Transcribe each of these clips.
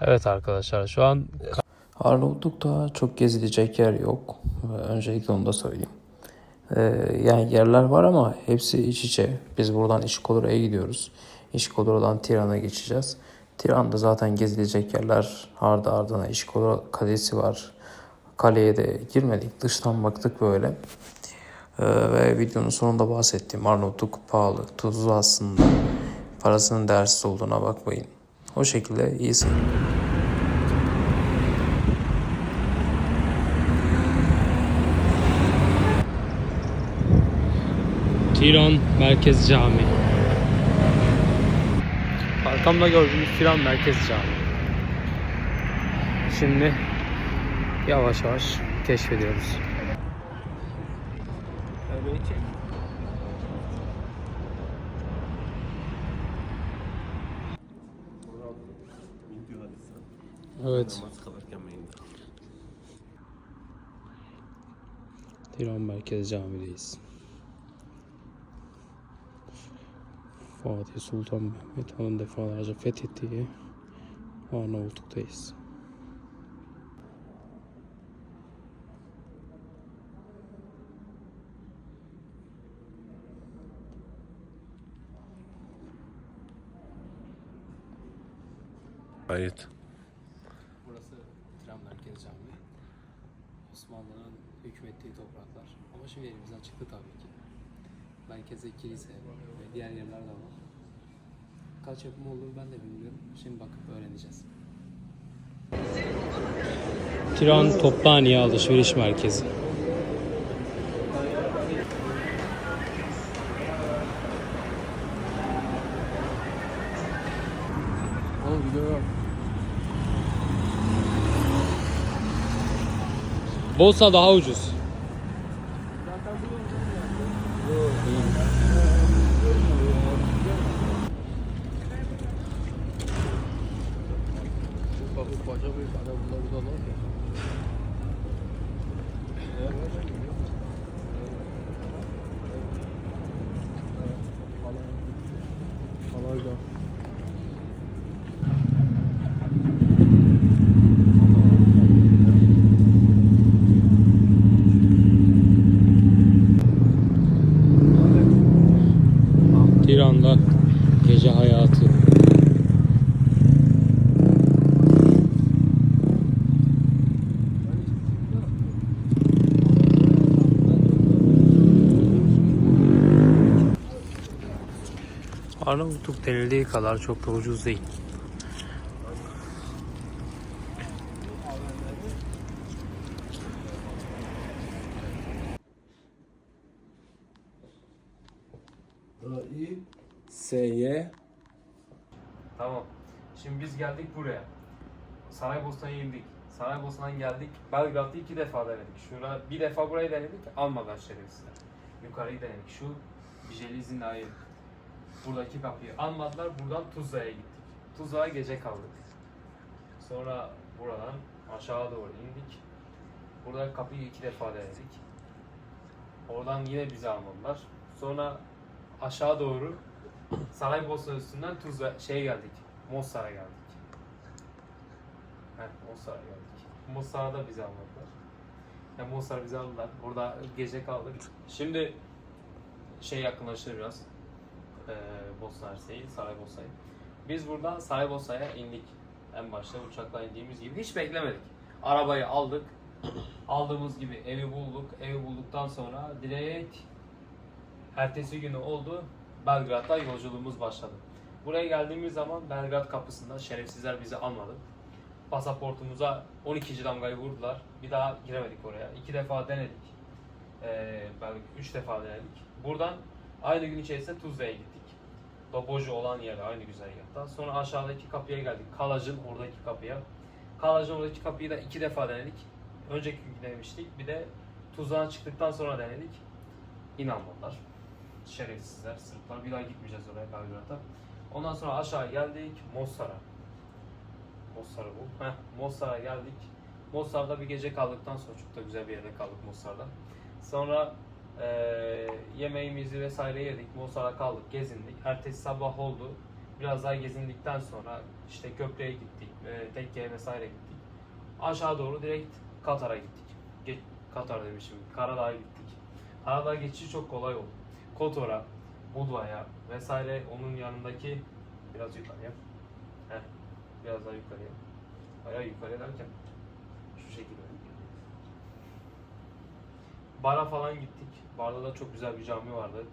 Evet arkadaşlar şu an Arnavutluk'ta çok gezilecek yer yok. Öncelikle onu da söyleyeyim. Ee, yani yerler var ama hepsi iç içe. Biz buradan İşkolora'ya gidiyoruz. İşkolora'dan Tiran'a geçeceğiz. Tiran'da zaten gezilecek yerler ardı ardına İşkolora Kalesi var. Kaleye de girmedik. Dıştan baktık böyle. Ee, ve videonun sonunda bahsettiğim Arnavutluk pahalı. Tuzlu aslında. Parasının değersiz olduğuna bakmayın. O şekilde iyi seyirler. Tiran Merkez Camii. Arkamda gördüğünüz Tiran Merkez Camii. Şimdi yavaş yavaş keşfediyoruz. Evet. Tiran Merkez Camii'deyiz. Fatih Sultan Mehmet Han'ın defalarca fethettiği Arnavutluk'tayız. Ayet. Burası Tiran Merkez Camii. Osmanlı'nın hükmettiği topraklar. Ama şimdi elimizden çıktı tabii ki. Merkezde kilise ve diğer yerler de var. Kaç yapımı olduğunu ben de bilmiyorum. Şimdi bakıp öğreneceğiz. Tiran Toplaniye Alışveriş Merkezi. Bolsa daha ucuz. Tiran'da gece hayatı. Arnavutluk denildiği kadar çok da ucuz değil. S-Y. Tamam. Şimdi biz geldik buraya. Saraybosna'ya indik. Saraybosna'dan geldik. Belgrad'da iki defa denedik. Şuna bir defa burayı denedik. Almadan şerefsizler. Yukarıyı denedik. Şu Bijeliz'in ayı. Buradaki kapıyı almadılar. Buradan Tuzla'ya gittik. Tuzla'ya gece kaldık. Sonra buradan aşağı doğru indik. Burada kapıyı iki defa denedik. Oradan yine bizi almadılar. Sonra aşağı doğru Saraybosna üstünden Tuzla şeye geldik. Mostar'a geldik. Heh, Mostar'a geldik. Mostar'da bizi almadılar. Ya Mostar bizi aldılar. Burada gece kaldık. Şimdi şey yakınlaşır biraz. Ee, Bosna Hersek'i, Saraybosna'yı. Biz buradan Saraybosna'ya indik. En başta uçakla indiğimiz gibi. Hiç beklemedik. Arabayı aldık. Aldığımız gibi evi bulduk. Evi bulduktan sonra direkt ertesi günü oldu. Belgrad'da yolculuğumuz başladı. Buraya geldiğimiz zaman Belgrad kapısında şerefsizler bizi almadı. Pasaportumuza 12. damgayı vurdular. Bir daha giremedik oraya. İki defa denedik. Ee, belki üç defa denedik. Buradan aynı gün içerisinde Tuzla'ya gittik. Doboju olan yere aynı güzergahta. Sonra aşağıdaki kapıya geldik. Kalaj'ın oradaki kapıya. Kalaj'ın oradaki kapıyı da iki defa denedik. Önceki gün denemiştik. Bir de Tuzla'dan çıktıktan sonra denedik. İnanmadılar şerefsizler, Sırplar. Bir daha gitmeyeceğiz oraya Belgrad'a. Ondan sonra aşağı geldik Mostar'a. Mostar'a bu. Heh, Mostar'a geldik. Mostar'da bir gece kaldıktan sonra çok da güzel bir yerde kaldık Mostar'da. Sonra eee yemeğimizi vesaire yedik. Mostar'a kaldık, gezindik. Ertesi sabah oldu. Biraz daha gezindikten sonra işte köprüye gittik, e, tekkeye vesaire gittik. Aşağı doğru direkt Katar'a gittik. Ge- Katar demişim, Karadağ'a gittik. Karadağ geçişi çok kolay oldu. Kotor'a, Budva'ya vesaire onun yanındaki biraz yukarıya. Heh, biraz daha yukarıya. Bayağı yukarıya derken şu şekilde. Bara falan gittik. Barda da çok güzel bir cami vardı.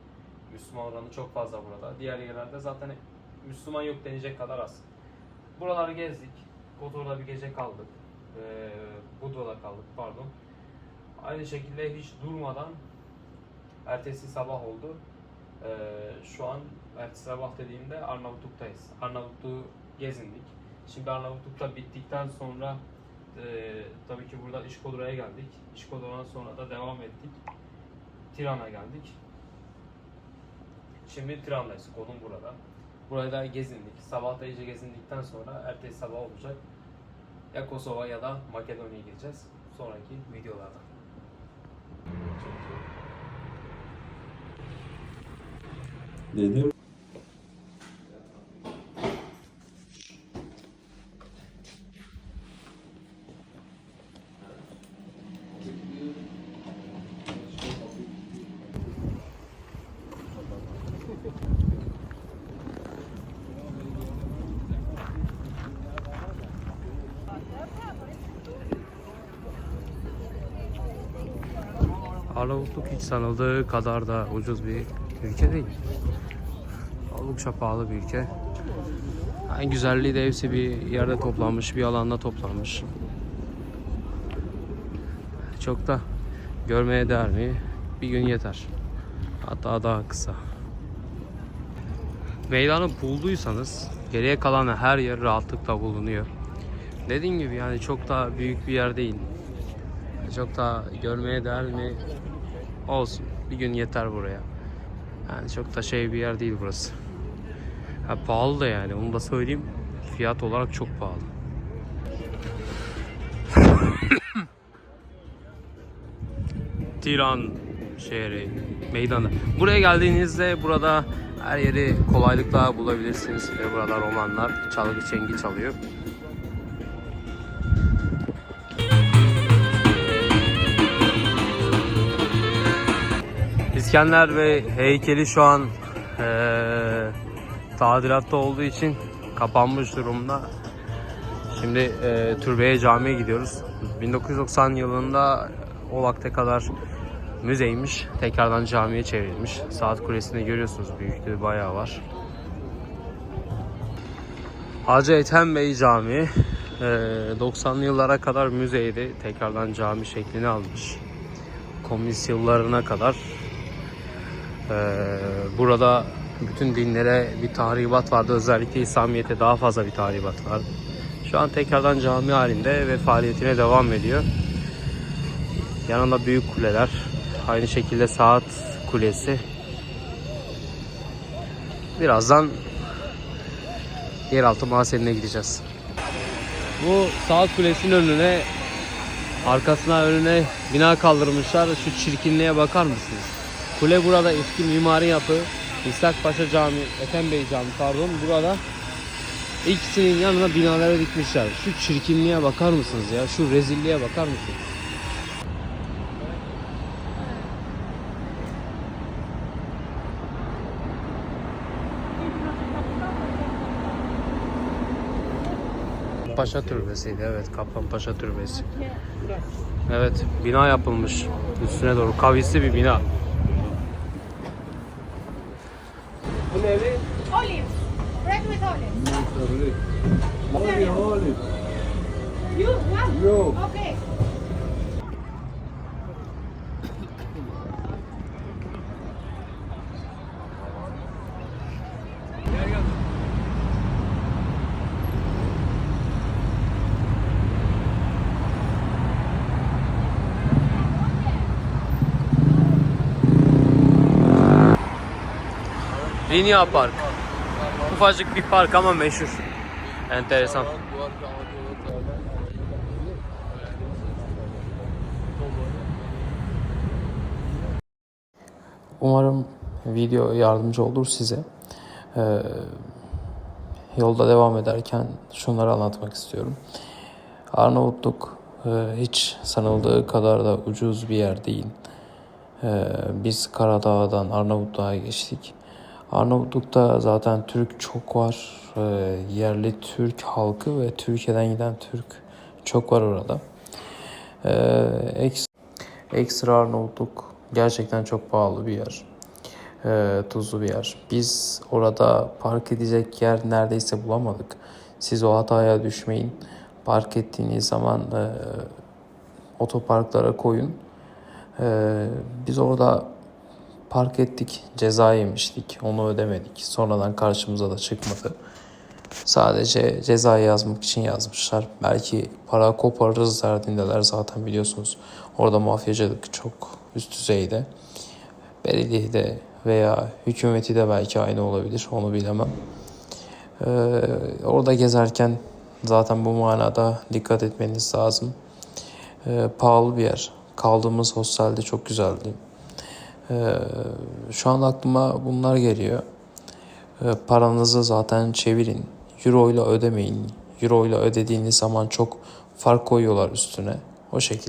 Müslüman oranı çok fazla burada. Diğer yerlerde zaten Müslüman yok denecek kadar az. Buraları gezdik. Kotor'da bir gece kaldık. Ee, Budva'da kaldık pardon. Aynı şekilde hiç durmadan ertesi sabah oldu. Ee, şu an ertesi sabah dediğimde Arnavutluk'tayız. Arnavutluğu gezindik. Şimdi Arnavutluk'ta bittikten sonra e, tabii ki burada İşkodura'ya geldik. İşkodura'dan sonra da devam ettik. Tiran'a geldik. Şimdi Tiran'dayız. Konum burada. Burayı da gezindik. Sabah da iyice gezindikten sonra ertesi sabah olacak. Ya Kosova ya da Makedonya'ya gideceğiz. Sonraki videolarda. Dedim. Arnavutluk hiç sanıldığı kadar da ucuz bir ülke değil. Oldukça pahalı bir ülke. En güzelliği de hepsi bir yerde toplanmış, bir alanda toplanmış. Çok da görmeye değer mi? Bir gün yeter. Hatta daha kısa. Meydanı bulduysanız geriye kalan her yer rahatlıkla bulunuyor. Dediğim gibi yani çok da büyük bir yer değil. Çok da görmeye değer mi? Olsun. Bir gün yeter buraya. Yani çok da şey bir yer değil burası. Ha, pahalı da yani onu da söyleyeyim. Fiyat olarak çok pahalı. Tiran şehri, meydanı. Buraya geldiğinizde burada her yeri kolaylıkla bulabilirsiniz. Ve burada romanlar çalgı çengi çalıyor. İskender ve heykeli şu an eee tadilatta olduğu için kapanmış durumda. Şimdi eee Türbeye Camii'ye gidiyoruz. 1990 yılında o vakte kadar müzeymiş. Tekrardan camiye çevrilmiş. Saat kulesini görüyorsunuz. Büyüklüğü bayağı var. Hacı Ethem Bey Camii eee, 90'lı yıllara kadar müzeydi. Tekrardan cami şeklini almış. Komünist yıllarına kadar burada bütün dinlere bir tahribat vardı. Özellikle İslamiyet'e daha fazla bir tahribat vardı. Şu an tekrardan cami halinde ve faaliyetine devam ediyor. Yanında büyük kuleler. Aynı şekilde saat kulesi. Birazdan yeraltı mahzenine gideceğiz. Bu saat kulesinin önüne arkasına önüne bina kaldırmışlar. Şu çirkinliğe bakar mısınız? Kule burada eski mimari yapı. İshak Paşa Camii, Ethem Bey Camii pardon burada ikisinin yanına binalara dikmişler. Şu çirkinliğe bakar mısınız ya? Şu rezilliğe bakar mısınız? Paşa Türbesi'ydi evet Kaplan Paşa Türbesi. Evet bina yapılmış üstüne doğru kavisli bir bina. Okay. Linya Park. Ufacık bir park ama meşhur. Enteresan. Umarım video yardımcı olur size. Ee, yolda devam ederken şunları anlatmak istiyorum. Arnavutluk e, hiç sanıldığı kadar da ucuz bir yer değil. E, Biz Karadağ'dan Arnavutluğa geçtik. Arnavutluk'ta zaten Türk çok var. E, Yerli Türk halkı ve Türkiye'den giden Türk çok var orada. E, eks- Ekstra Arnavutluk gerçekten çok pahalı bir yer. E, tuzlu bir yer. Biz orada park edecek yer neredeyse bulamadık. Siz o hataya düşmeyin. Park ettiğiniz zaman e, otoparklara koyun. E, biz orada park ettik, ceza yemiştik. Onu ödemedik. Sonradan karşımıza da çıkmadı. Sadece ceza yazmak için yazmışlar. Belki para koparırız derdindeler zaten biliyorsunuz. Orada mafyacılık çok üst düzeyde. Belediyede veya hükümeti de belki aynı olabilir. Onu bilemem. Ee, orada gezerken zaten bu manada dikkat etmeniz lazım. Ee, pahalı bir yer. Kaldığımız hostelde çok güzeldi. Ee, şu an aklıma bunlar geliyor. Ee, paranızı zaten çevirin. Euro ile ödemeyin. Euro ile ödediğiniz zaman çok fark koyuyorlar üstüne. O şekilde.